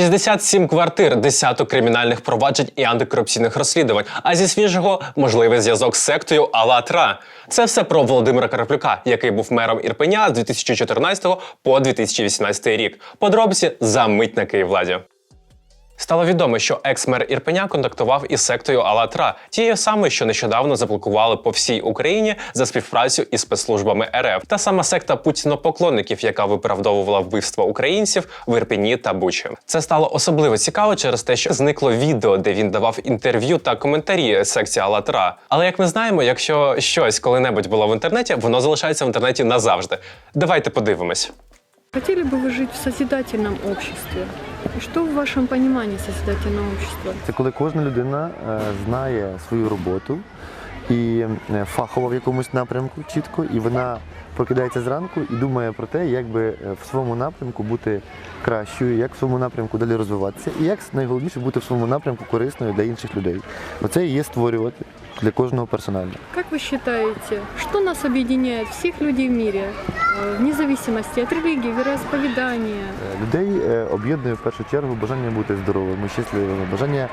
67 квартир, десяток кримінальних проваджень і антикорупційних розслідувань. А зі свіжого можливий зв'язок з сектою АЛАТРА. Це все про Володимира Карплюка, який був мером Ірпеня з 2014 по 2018 рік. Подробиці за мить на Київладі. Стало відомо, що екс-мер Ірпеня контактував із сектою АЛАТРА, тією самою, що нещодавно заблокували по всій Україні за співпрацю із спецслужбами РФ. Та сама секта путінопоклонників, яка виправдовувала вбивства українців в Ірпені та Бучі. Це стало особливо цікаво через те, що зникло відео, де він давав інтерв'ю та коментарі секції АЛАТРА. Але як ми знаємо, якщо щось коли-небудь було в інтернеті, воно залишається в інтернеті назавжди. Давайте подивимось. Хотели бы вы жить в созидательном обществе? И что в вашем понимании созидательного общества? Це коли кожна людина е, знає свою роботу і е, фахово в якомусь напрямку чітко, і вона прокидається зранку і думає про те, як би е, в своєму напрямку бути кращою, як в своєму напрямку далі розвиватися, і як найголовніше бути в своєму напрямку корисною для інших людей. Оце і є створювати для кожного персонально. Как вы считаете, что нас объединяет всех людей в мире, э, Вне зависимості від релігії, вероисповедания? Е, Людей е, об'єднує в першу чергу бажання бути здоровими, щасливими, бажання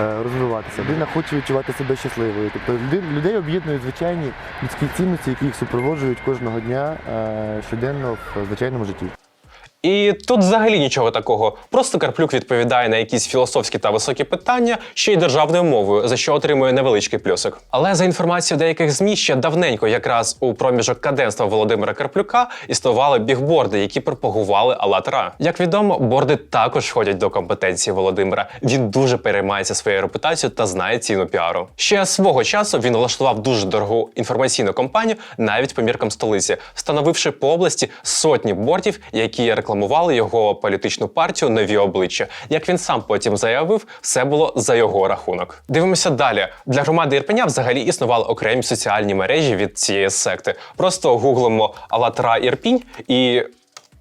е, розвиватися. Людина хоче відчувати себе щасливою. Тобто людей об'єднують звичайні людські цінності, які їх супроводжують кожного дня е, щоденно в звичайному житті. І тут взагалі нічого такого. Просто Карплюк відповідає на якісь філософські та високі питання, ще й державною мовою, за що отримує невеличкий плюсик. Але за інформацією деяких змі ще давненько, якраз у проміжок каденства Володимира Карплюка, існували бігборди, які пропагували АЛАТРА. Як відомо, борди також входять до компетенції Володимира. Він дуже переймається своєю репутацією та знає ціну піару. Ще свого часу він влаштував дуже дорогу інформаційну кампанію навіть по міркам столиці, встановивши по області сотні бордів, які рекламували його політичну партію нові обличчя. Як він сам потім заявив, все було за його рахунок. Дивимося далі. Для громади Ірпеня взагалі існували окремі соціальні мережі від цієї секти. Просто гуглимо «АЛЛАТРА Ірпінь і.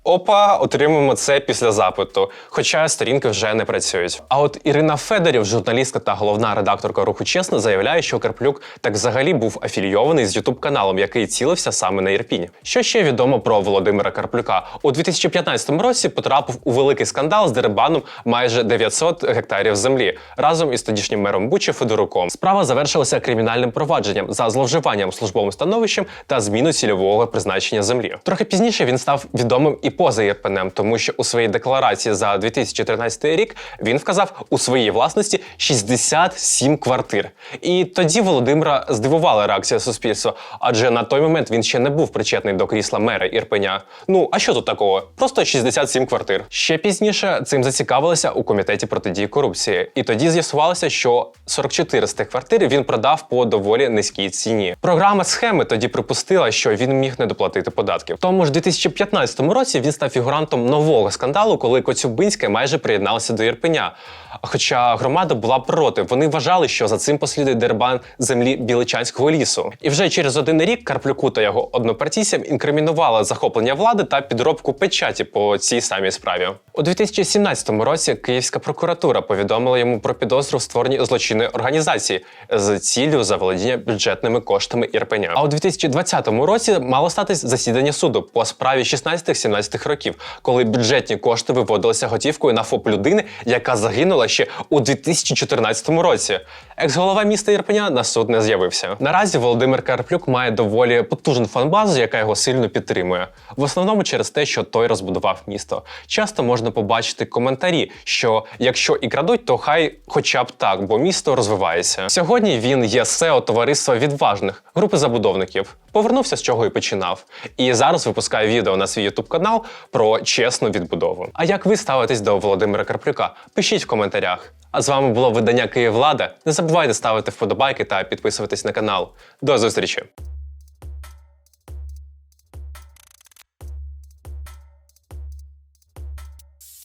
Опа, отримуємо це після запиту, хоча сторінки вже не працюють. А от Ірина Федорів, журналістка та головна редакторка руху чесно, заявляє, що Карплюк так взагалі був афілійований з ютуб каналом, який цілився саме на Ірпінь. Що ще відомо про Володимира Карплюка? У 2015 році потрапив у великий скандал з дерибаном майже 900 гектарів землі разом із тодішнім мером Бучі Федоруком. Справа завершилася кримінальним провадженням за зловживанням службовим становищем та зміну цільового призначення землі. Трохи пізніше він став відомим і поза Ірпенем, тому що у своїй декларації за 2013 рік він вказав у своїй власності 67 квартир. І тоді Володимира здивувала реакція суспільства, адже на той момент він ще не був причетний до крісла мера Ірпеня. Ну а що тут такого? Просто 67 квартир. Ще пізніше цим зацікавилися у комітеті протидії корупції, і тоді з'ясувалося, що 44 з тих квартир він продав по доволі низькій ціні. Програма схеми тоді припустила, що він міг не доплатити податків. Тому ж 2015 році він став фігурантом нового скандалу, коли Коцюбинське майже приєдналося до Ірпеня. Хоча громада була проти, вони вважали, що за цим послідує дербан землі Біличанського лісу. І вже через один рік Карплюку та його однопартійцям інкримінували захоплення влади та підробку печаті по цій самій справі. У 2017 році Київська прокуратура повідомила йому про підозру в створенні злочинної організації з ціллю заволодіння бюджетними коштами Ірпеня. А у 2020 році мало статись засідання суду по справі 16-17 років, коли бюджетні кошти виводилися готівкою на ФОП людини, яка загинула ще у 2014 році. Екс-голова міста Ірпеня на суд не з'явився. Наразі Володимир Карплюк має доволі потужну фанбазу, яка його сильно підтримує. В основному через те, що той розбудував місто. Часто можна побачити коментарі, що якщо і крадуть, то хай хоча б так, бо місто розвивається. Сьогодні він є SEO товариства відважних групи забудовників. Повернувся з чого і починав. І зараз випускає відео на свій ютуб канал про чесну відбудову. А як ви ставитесь до Володимира Карплюка? Пишіть в коментарях. А з вами було видання Київлада. Не забувайте ставити вподобайки та підписуватись на канал. До зустрічі!